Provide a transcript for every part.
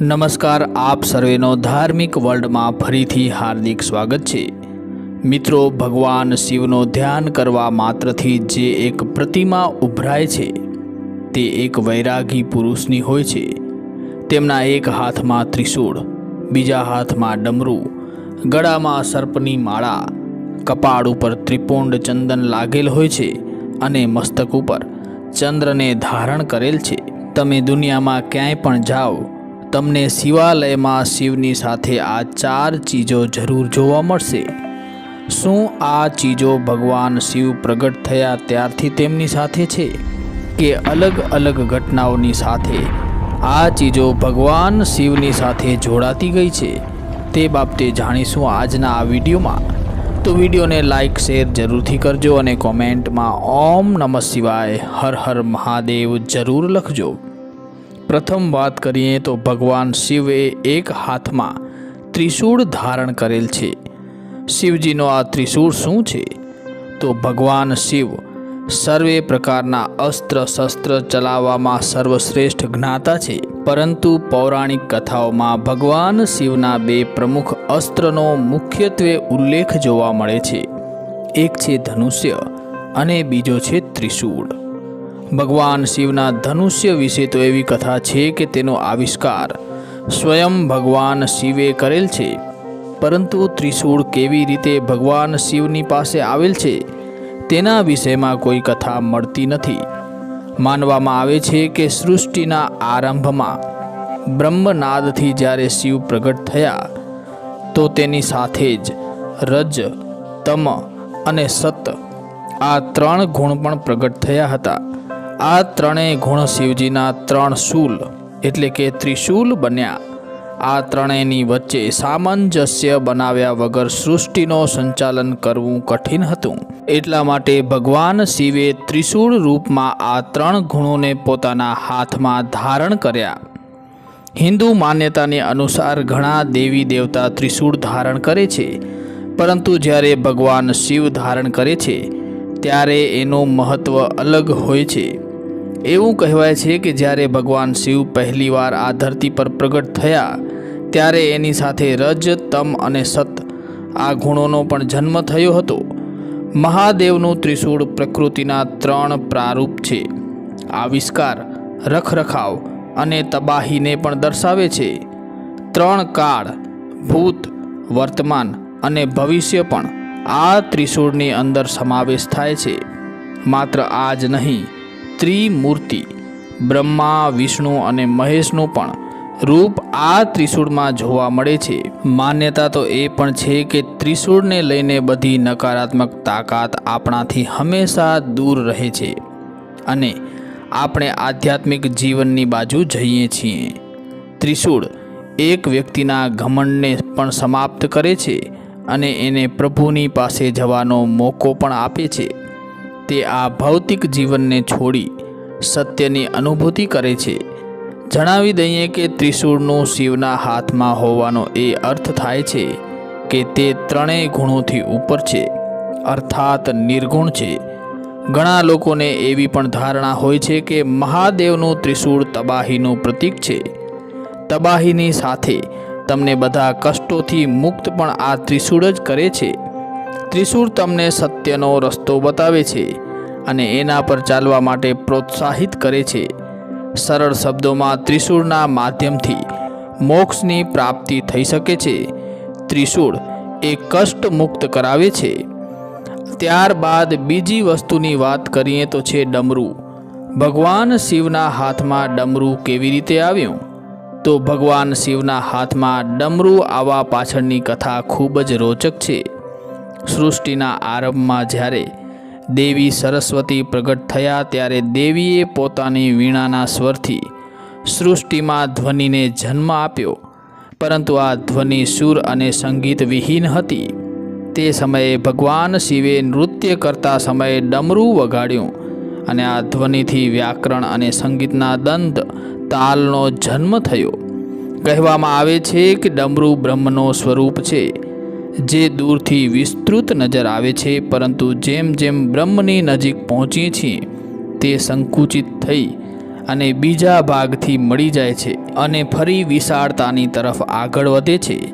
નમસ્કાર, આપ સર્વેનો ધાર્મિક વર્લ્ડમાં ફરીથી હાર્દિક સ્વાગત છે. મિત્રો, ભગવાન શિવનો ધ્યાન કરવા માત્રથી જે એક પ્રતિમા ઉભરાય છે, તે એક વૈરાગી પુરુષની હોય છે. તેમના એક હાથમાં ત્રિશૂળ, બીજા હાથમાં ડમરું, ગળામાં સર્પની માળા, કપાળ ઉપર ત્રિપુંડ ચંદન લાગેલ હોય છે અને મસ્તક ઉપર ચંદ્રને ધારણ કરેલ છે. તમે દુનિયામાં ક્યાંય પણ જાઓ તમને શિવાલયમાં શિવની સાથે આ ચાર ચીજો જરૂર જોવા મળશે. શું આ ચીજો ભગવાન શિવ પ્રગટ થયા ત્યારથી તેમની સાથે છે કે અલગ અલગ ઘટનાઓની સાથે? આ ચીજો ભગવાન શિવની સાથે જોડાતી ગઈ છે. તે બાબતે જાણીશું આજના આ વિડીયોમાં. તો વિડીયોને લાઇક શેર જરૂરથી કરજો અને કોમેન્ટમાં ઓમ નમઃ શિવાય, હર હર મહાદેવ જરૂર લખજો. પ્રથમ વાત કરીએ તો ભગવાન શિવે એક હાથમાં ત્રિશૂળ ધારણ કરેલ છે. શિવજીનો આ ત્રિશૂળ શું છે? તો ભગવાન શિવ સર્વે પ્રકારના અસ્ત્ર શસ્ત્ર ચલાવવામાં સર્વશ્રેષ્ઠ જ્ઞાતા છે. પરંતુ પૌરાણિક કથાઓમાં ભગવાન શિવના બે પ્રમુખ અસ્ત્રનો મુખ્યત્વે ઉલ્લેખ જોવા મળે છે. એક છે ધનુષ્ય અને બીજો છે ત્રિશૂળ. ભગવાન શિવના ધનુષ્ય વિશે તો એવી કથા છે કે તેનો આવિષ્કાર સ્વયં ભગવાન શિવે કરેલ છે. પરંતુ ત્રિશૂળ કેવી રીતે ભગવાન શિવની પાસે આવેલ છે, તેના વિષયમાં કોઈ કથા મળતી નથી. માનવામાં આવે છે કે સૃષ્ટિના આરંભમાં બ્રહ્મનાદથી જ્યારે શિવ પ્રગટ થયા, તો તેની સાથે જ રજ, તમ અને સત આ ત્રણ ગુણ પણ પ્રગટ થયા હતા. આ ત્રણેય ગુણ શિવજીના ત્રણ શૂલ, એટલે કે ત્રિશૂલ બન્યા. આ ત્રણેયની વચ્ચે સામંજસ્ય બનાવ્યા વગર સૃષ્ટિનો સંચાલન કરવું કઠિન હતું. એટલા માટે ભગવાન શિવે ત્રિશૂળ રૂપમાં આ ત્રણ ગુણોને પોતાના હાથમાં ધારણ કર્યા. હિન્દુ માન્યતાને અનુસાર ઘણા દેવી દેવતા ત્રિશૂળ ધારણ કરે છે. પરંતુ જ્યારે ભગવાન શિવ ધારણ કરે છે, ત્યારે એનું મહત્ત્વ અલગ હોય છે. એવું કહેવાય છે કે જ્યારે ભગવાન શિવ પહેલીવાર આ ધરતી પર પ્રગટ થયા, ત્યારે એની સાથે રજ, તમ અને સત આ ગુણોનો પણ જન્મ થયો હતો. મહાદેવનું ત્રિશૂળ પ્રકૃતિના ત્રણ પ્રારૂપ છે. આવિષ્કાર, રખરખાવ અને તબાહીને પણ દર્શાવે છે. ત્રણ કાળ, ભૂત, વર્તમાન અને ભવિષ્ય પણ આ ત્રિશૂળની અંદર સમાવેશ થાય છે. માત્ર આ જ નહીં ત્રિમૂર્તિ, બ્રહ્મા, વિષ્ણુ અને મહેશનું પણ રૂપ આ ત્રિશૂળમાં જોવા મળે છે. માન્યતા તો એ પણ છે કે ત્રિશૂળને લઈને બધી નકારાત્મક તાકાત આપણાથી હંમેશા દૂર રહે છે અને આપણે આધ્યાત્મિક જીવનની બાજુ જઈએ છીએ. ત્રિશૂળ એક વ્યક્તિના ઘમંડને પણ સમાપ્ત કરે છે અને એને પ્રભુની પાસે જવાનો મોકો પણ આપે છે. તે આ ભૌતિક જીવનને છોડી સત્યની અનુભૂતિ કરે છે. જણાવી દઈએ કે ત્રિશૂળનું શિવના હાથમાં હોવાનો એ અર્થ થાય છે કે તે ત્રણેય ગુણોથી ઉપર છે, અર્થાત નિર્ગુણ છે. ઘણા લોકોને એવી પણ ધારણા હોય છે કે મહાદેવનું ત્રિશૂળ તબાહીનું પ્રતીક છે. તબાહીની સાથે તમને બધા કષ્ટોથી મુક્ત પણ આ ત્રિશૂળ જ કરે છે. ત્રિશૂળ તમને સત્યનો રસ્તો બતાવે છે અને એના પર ચાલવા માટે પ્રોત્સાહિત કરે છે. સરળ શબ્દોમાં ત્રિશૂળના માધ્યમથી મોક્ષની પ્રાપ્તિ થઈ શકે છે. ત્રિશૂળ એ કષ્ટ મુક્ત કરાવે છે. ત્યારબાદ બીજી વસ્તુની વાત કરીએ તો છે ડમરું. ભગવાન શિવના હાથમાં ડમરું કેવી રીતે આવ્યું? તો ભગવાન શિવના હાથમાં ડમરું આવવા પાછળની કથા ખૂબ જ રોચક છે. સૃષ્ટિના આરંભમાં જ્યારે દેવી સરસ્વતી પ્રગટ થયા ત્યારે દેવીએ પોતાની વીણાના સ્વરથી સૃષ્ટિમાં ધ્વનિને જન્મ આપ્યો. પરંતુ આ ધ્વનિ સુર અને સંગીત વિહીન હતી. તે સમયે ભગવાન શિવે નૃત્ય કરતા સમયે ડમરું વગાડ્યું અને આ ધ્વનિથી વ્યાકરણ અને સંગીતના દંત તાલનો જન્મ થયો. કહેવામાં આવે છે કે ડમરું બ્રહ્મનો સ્વરૂપ છે. જે દૂરથી વિસ્તૃત નજર આવે છે, પરંતુ જેમ જેમ બ્રહ્મની નજીક પહોંચીએ છીએ, તે સંકુચિત થઈ અને બીજા ભાગથી મળી જાય છે અને ફરી વિશાળતાની તરફ આગળ વધે છે.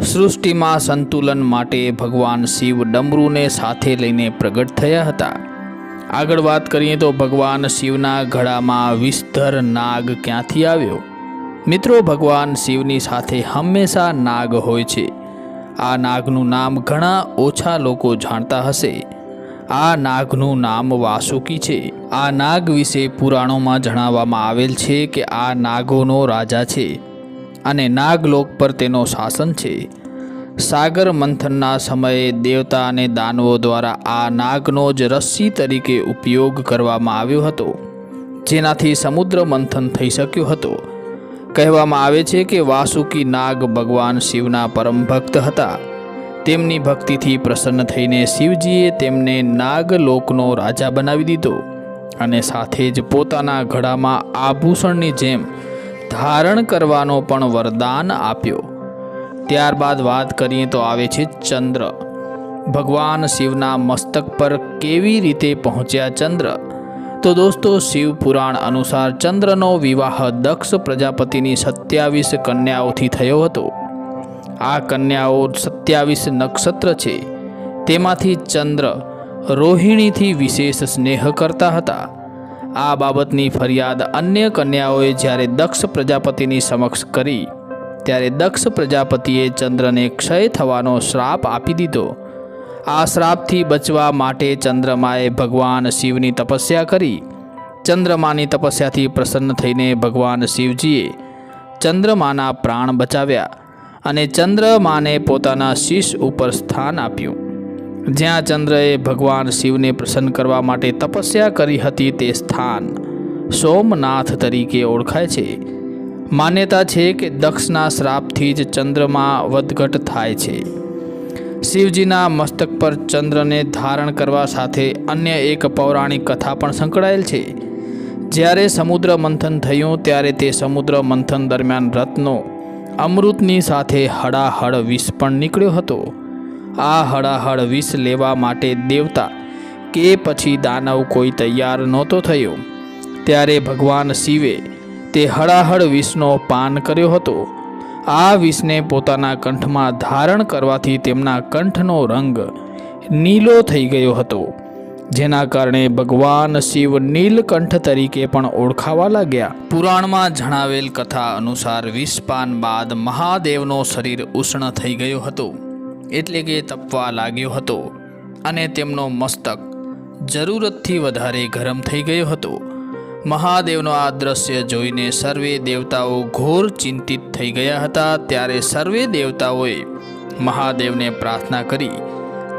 સૃષ્ટિમાં સંતુલન માટે ભગવાન શિવ ડમરૂને સાથે લઈને પ્રગટ થયા હતા. આગળ વાત કરીએ તો ભગવાન શિવના ગળામાં વિસ્તર નાગ ક્યાંથી આવ્યો? મિત્રો, ભગવાન શિવની સાથે હંમેશા નાગ હોય છે. આ નાગનું નામ ઘણા ઓછા લોકો જાણતા હશે. આ નાગનું નામ વાસુકી છે. આ નાગ વિશે પુરાણોમાં જણાવવામાં આવેલ છે કે આ નાગોનો રાજા છે અને નાગલોક પર તેનો શાસન છે. સાગર મંથનના સમયે દેવતા અને દાનવો દ્વારા આ નાગનો જ રસ્સી તરીકે ઉપયોગ કરવામાં આવ્યો હતો. જેનાથી સમુદ્ર મંથન થઈ શક્યો હતો. કહેવામાં આવે છે કે વાસુકી નાગ ભગવાન શિવના પરમ ભક્ત હતા. તેમની ભક્તિથી પ્રસન્ન થઈને શિવજીએ તેમને નાગલોકનો રાજા બનાવી દીધો અને સાથે જ પોતાના ઘડામાં આભૂષણની જેમ ધારણ કરવાનો પણ વરદાન આપ્યો. ત્યારબાદ વાત કરીએ તો આવે છે ચંદ્ર. ભગવાન શિવના મસ્તક પર કેવી રીતે પહોંચ્યા ચંદ્ર? તો દોસ્તો, શિવ પુરાણ અનુસાર ચંદ્રનો વિવાહ દક્ષ પ્રજાપતિની સત્યાવીસ કન્યાઓથી થયો હતો. આ કન્યાઓ સત્યાવીસ નક્ષત્ર છે. તેમાંથી ચંદ્ર રોહિણીથી વિશેષ સ્નેહ કરતા હતા. આ બાબતની ફરિયાદ અન્ય કન્યાઓએ જ્યારે દક્ષ પ્રજાપતિની સમક્ષ કરી, ત્યારે દક્ષ પ્રજાપતિએ ચંદ્રને ક્ષય થવાનો શ્રાપ આપી દીધો. આ શ્રાપથી બચવા માટે ચંદ્રમાએ ભગવાન શિવની તપસ્યા કરી. ચંદ્રમાની તપસ્યાથી પ્રસન્ન થઈને ભગવાન શિવજીએ ચંદ્રમાના પ્રાણ બચાવ્યા અને ચંદ્રમાને પોતાના શીશ ઉપર સ્થાન આપ્યું. જ્યાં ચંદ્રએ ભગવાન શિવને પ્રસન્ન કરવા માટે તપસ્યા કરી હતી તે સ્થાન સોમનાથ તરીકે ઓળખાય છે. માન્યતા છે કે દક્ષના શ્રાપથી જ ચંદ્રમા વધઘટ થાય છે. શિવજીના મસ્તક પર ચંદ્રને ધારણ કરવા સાથે અન્ય એક પૌરાણિક કથા પણ સંકળાયેલ છે. જ્યારે સમુદ્ર મંથન થયું ત્યારે તે સમુદ્ર મંથન દરમિયાન રત્નો અમૃતની સાથે હળાહળ વિષ પણ નીકળ્યો હતો. આ હળાહળ વિષ લેવા માટે દેવતા કે પછી દાનવ કોઈ તૈયાર નહોતો થયો. ત્યારે ભગવાન શિવે તે હળાહળ વિષનો પાન કર્યો હતો. આ વિષને પોતાના કંઠમાં ધારણ કરવાથી તેમના કંઠનો રંગ નીલો થઈ ગયો હતો. જેના કારણે ભગવાન શિવ નીલકંઠ તરીકે પણ ઓળખાવા લાગ્યા. પુરાણમાં જણાવેલ કથા અનુસાર વિષપાન બાદ મહાદેવનો શરીર ઉષ્ણ થઈ ગયો હતો, એટલે કે તપવા લાગ્યો હતો, અને તેમનો મસ્તક જરૂરતથી વધારે ગરમ થઈ ગયો હતો. મહાદેવનો આ દ્રશ્ય જોઈને સર્વે દેવતાઓ ઘોર ચિંતિત થઈ ગયા હતા. ત્યારે સર્વે દેવતાઓએ મહાદેવને પ્રાર્થના કરી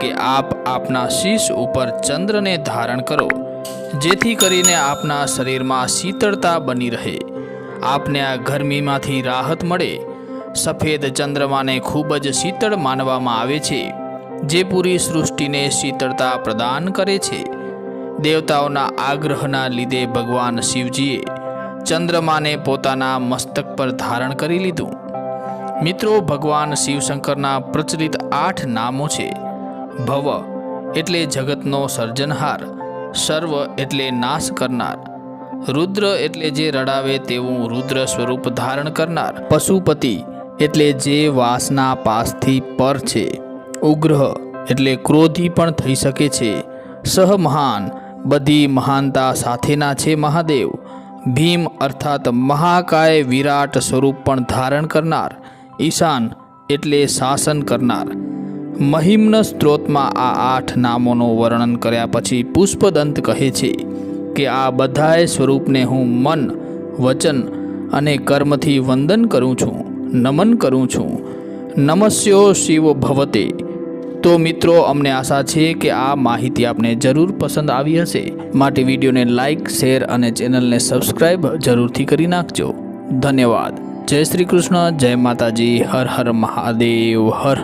કે આપ આપના શીશ ઉપર ચંદ્રને ધારણ કરો, જેથી કરીને આપના શરીરમાં શીતળતા બની રહે. આપને આ ગરમીમાંથી રાહત મળે. સફેદ ચંદ્રમાને ખૂબ જ શીતળ માનવામાં આવે છે, જે પૂરી સૃષ્ટિને શીતળતા પ્રદાન કરે છે. દેવતાઓના આગ્રહના લીધે ભગવાન શિવજીએ ચંદ્રમાને પોતાના મસ્તક પર ધારણ કરી લીધું. મિત્રો, ભગવાન શિવશંકરના પ્રચલિત આઠ નામો છે. ભવ એટલે જગતનો સર્જનહાર, સર્વ એટલે નાશ કરનાર, રુદ્ર એટલે જે રડાવે તેવું રુદ્ર સ્વરૂપ ધારણ કરનાર, પશુપતિ એટલે જે વાસના પાસથી પર છે, ઉગ્રહ એટલે ક્રોધી પણ થઈ શકે છે, સહ મહાન બધી મહાનતા સાથેના છે મહાદેવ. ભીમ અર્થાત મહાકાય વિરાટ સ્વરૂપ પણ ધારણ કરનાર, ઈશાન એટલે શાસન કરનાર. મહિમ્ન સ્ત્રોતમાં આ આઠ નામોનું વર્ણન કર્યા પછી પુષ્પદંત કહે છે કે આ બધાએ સ્વરૂપને હું મન, વચન અને કર્મથી વંદન કરું છું, નમન કરું છું. નમસ્યો શિવ ભવતે તો મિત્રો, અમને આશા છે કે આ માહિતી આપને જરૂર પસંદ આવી હશે. માટે વિડીયોને લાઇક શેર અને ચેનલને સબસ્ક્રાઈબ જરૂરથી કરી નાખજો. ધન્યવાદ. જય શ્રી કૃષ્ણ, જય માતાજી, હર હર મહાદેવ, હર.